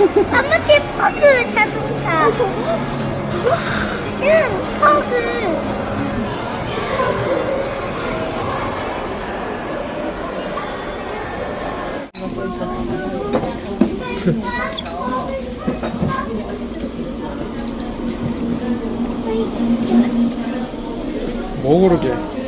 엄마 피 퍼그 자동차. 응, 퍼그. 뭐 그러게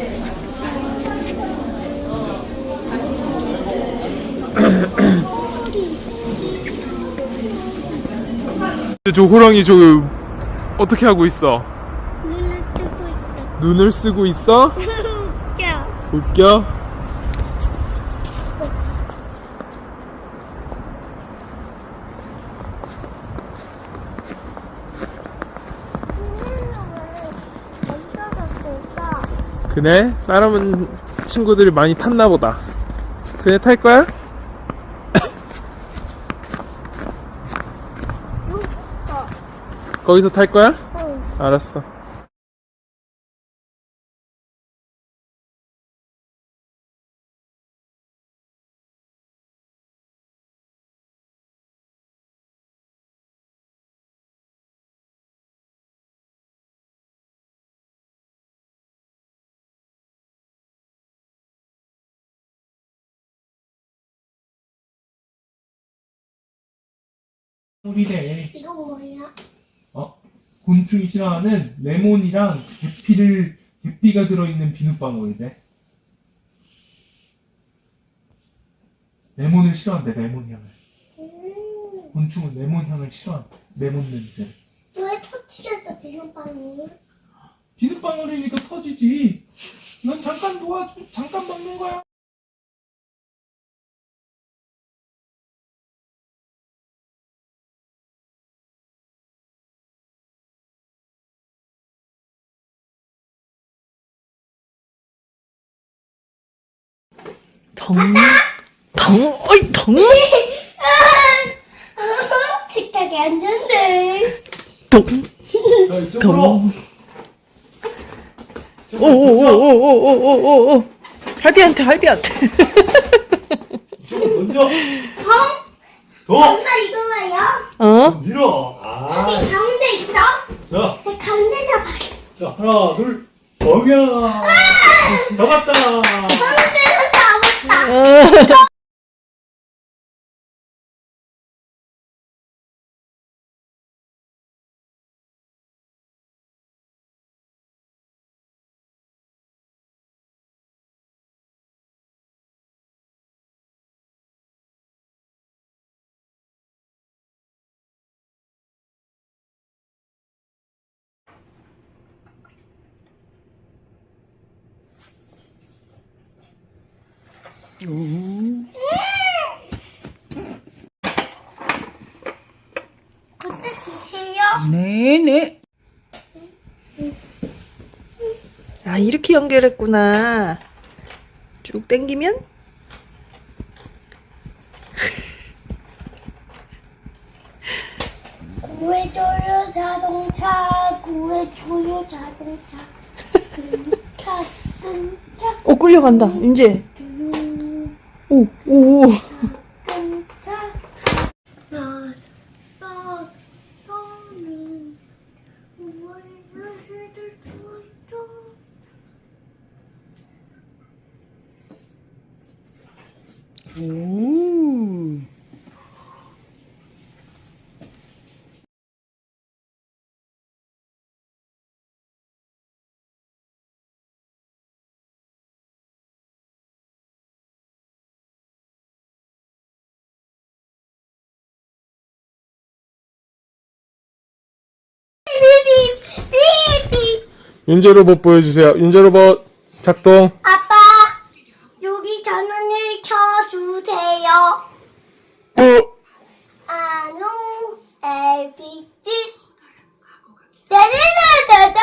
저 호랑이 저 어떻게 하고 있어? 눈을 뜨고 있다. 눈을 쓰고 있어? 웃겨. 웃겨? 그네? 다른 친구들이 많이 탔나 보다 그네 탈 거야? 어, 거기서 탈 거야? 응. 알았어 우리래 이거 뭐야? 어? 곤충이 싫어하는 레몬이랑 계피를 계피가 들어있는 비눗방울이래. 레몬을 싫어한대 레몬 향을. 음, 곤충은 레몬 향을 싫어한대. 레몬 냄새. 왜 터치렸어, 비눗방울? 비눗방울이니까 터지지. 넌 잠깐 도와주, 잠깐 먹는 거야. 덩, 덩, 어이, 덩, 식탁에 앉았네. 덩, 자, 이쪽으로. 오, 오, 오, 오, 오, 오, 오, 오. 할비한테, 할비한테. 이쪽으로 던져. 더. 엄마 이거 봐요. 어? 밀어. 아. 여기 가운데 있어? 자, 그 가운데 잡아. 자, 하나, 둘. 어면. 잡았다. 가운데 เออ 굿즈 주세요. 네네. 아, 이렇게 연결했구나. 쭉 당기면? 구해줘요 자동차. 구해줘요 자동차. 끈차 끈차 오, 끌려간다. 이제. 끈 오, 오, 비비 비비. 윤재 로봇 보여주세요. 윤재 로봇 작동. 아빠 여기 전원을 켜주세요. 어. 아노 LPG 따다다다다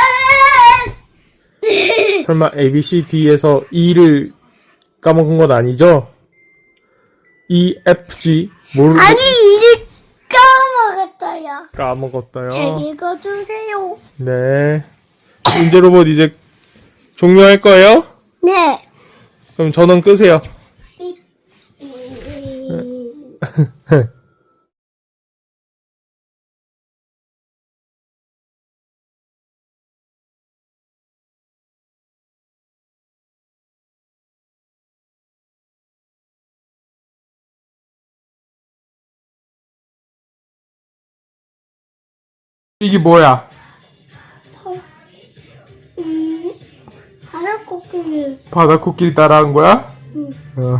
설마 A, B, C, D에서 E를 까먹은 건 아니죠? E, F, G 모르 아니 이제 까먹었어요. 까먹었어요. 잘 읽어주세요. 네. 윤재 로봇 이제 종료할 거예요? 네. 그럼 전원 끄세요. 이게 뭐야? 음, 바다 코끼리. 바다 코끼리 따라한 거야? 응. 어.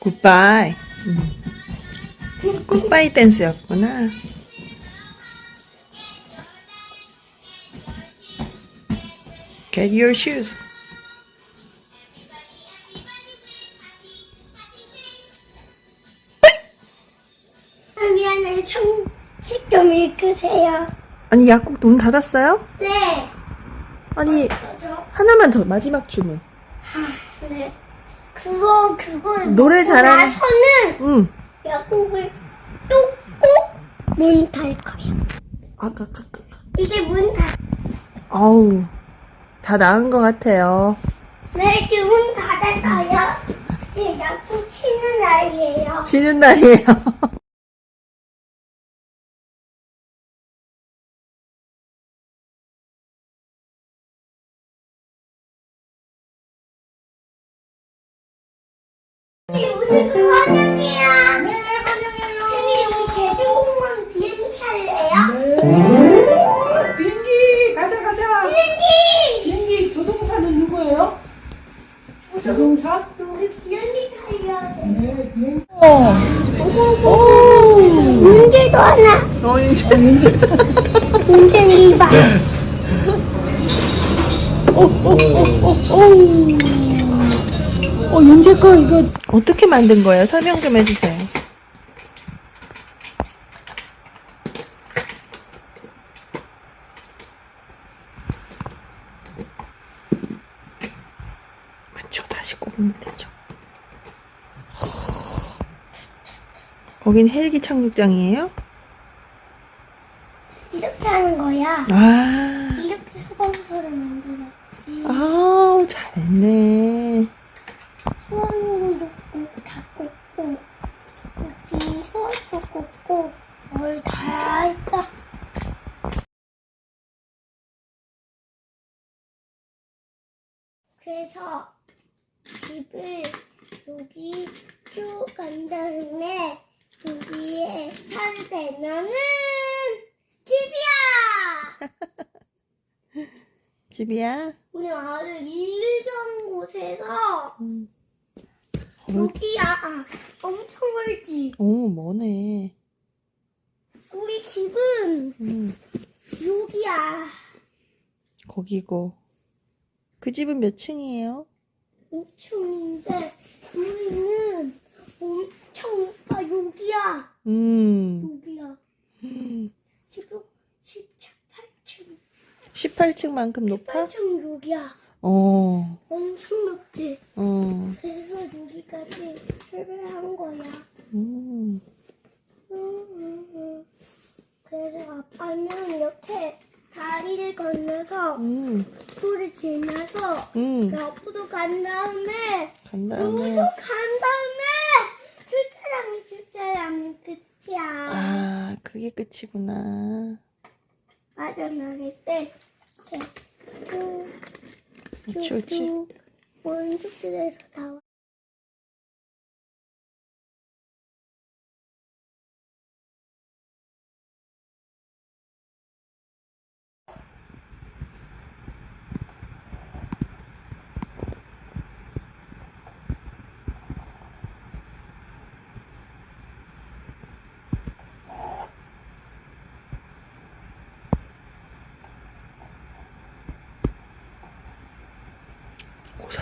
굿바이. 음. 굿바이 댄스였구나. Get your shoes. 아, 미안해. 책좀 읽으세요. 아니 약국 문 닫았어요? 네. 아니 저, 하나만 더 마지막 주문. 네. 그거, 그걸. 노래 잘하는- 나서는 응. 약국을 뚫고 문 닫을 거예요. 아까 그, 그, 이게 문 닫, 아우 다 나은 것 같아요. 네, 이렇게 문 닫았어요. 네, 약국 쉬는 날이에요. 쉬는 날이에요. 무슨 그 환영이야. 네, 환영해요. 우리 제주공항 비행기 탈래요? 비행기 가자 가자 비행기! 비행기 조종사는 누구예요? 조종사? 우리 비행기 타야 돼. 네 비행기 문제도 하나. 어 이제 문제는 이봐. 어 윤재 거 이거 어떻게 만든 거예요? 설명 좀 해주세요. 그쵸, 다시 꼽으면 되죠. 거긴 헬기 착륙장이에요? 이렇게 하는 거야. 아, 이렇게 소방서를 만들었지. 아우, 잘했네. 소원도 꽂고 다 꽂고 여기 소원도 꽂고 뭘 다 했다. 그래서 집을 여기 쭉 간 다음에 여기에 차를 대면은 집이야! 집이야? 우리 아들 일리던 곳에서 음. 여기야. 아, 엄청 멀지? 오, 뭐네. 우리 집은 음, 여기야. 거기고. 그 집은 몇 층이에요? 5층인데 우리는 엄청 아 여기야. 음, 여기야. 지금 18층. 18층만큼 높아? 18층 여기야 어, 엄청 높지 어, 그래서 여기까지 출발한 거야 음, 음, 음, 음. 그래서 아빠는 이렇게 다리를 건너서 음, 풀을 지나서 음. 옆으로 간 다음에 간 다음에. 간 다음에 출사랑이 출사랑이 끝이야. 아, 그게 끝이구나. 빠져나갈 때 이렇게 그 치, 그치. 쭉쭉 원숙실에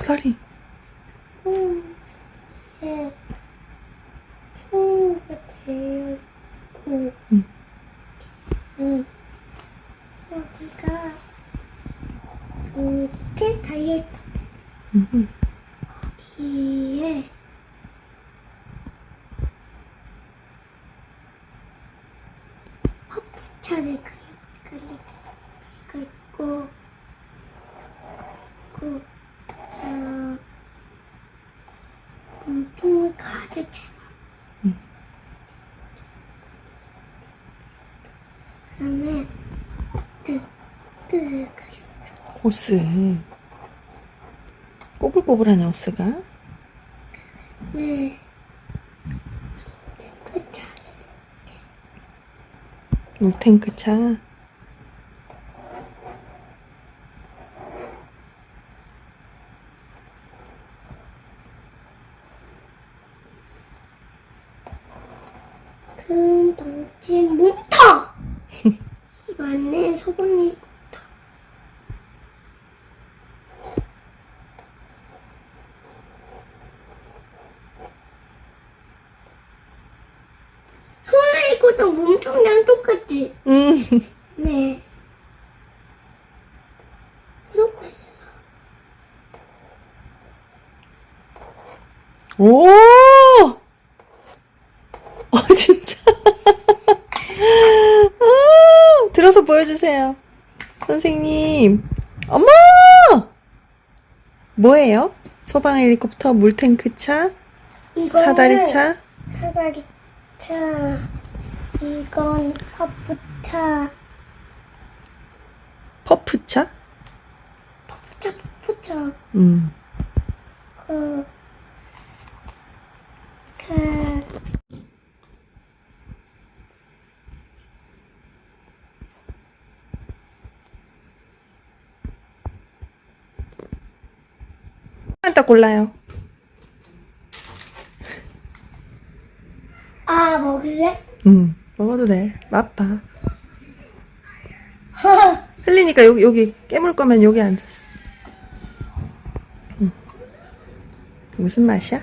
서나와. 오, 사다리. 음, 예. 총가 되어 있고, 음. 음. 여기가 이렇게 달려있다. 음, 뒤에 퍼프차를 그리고 있고, 그리고 자, 몸 통을 가득 채워. 음. 그다음에 끝, 끝, 호스. 꼬불꼬불하네, 호스가. 네. 끝 찾아. 물탱크 차. 큰 덩치 뭉터! 맞네, 소금이 뭉터. 소라이고도 몸통이랑 똑같지? 음. 네. 그렇게 오! 어, 진짜. 아, 들어서 보여주세요. 선생 님. 어머! 뭐예요? 소방 헬리콥터, 물탱크 차, 사다리 차, 사다리 차. 이건 퍼프차. 퍼프 차? 차, 퍼프차. 음. 그, 그, 한딱 골라요. 아, 먹을래? 음, 먹어도 돼. 맛봐. 흘리니까 여기, 여기, 깨물 거면 여기 앉아서. 음. 무슨 맛이야?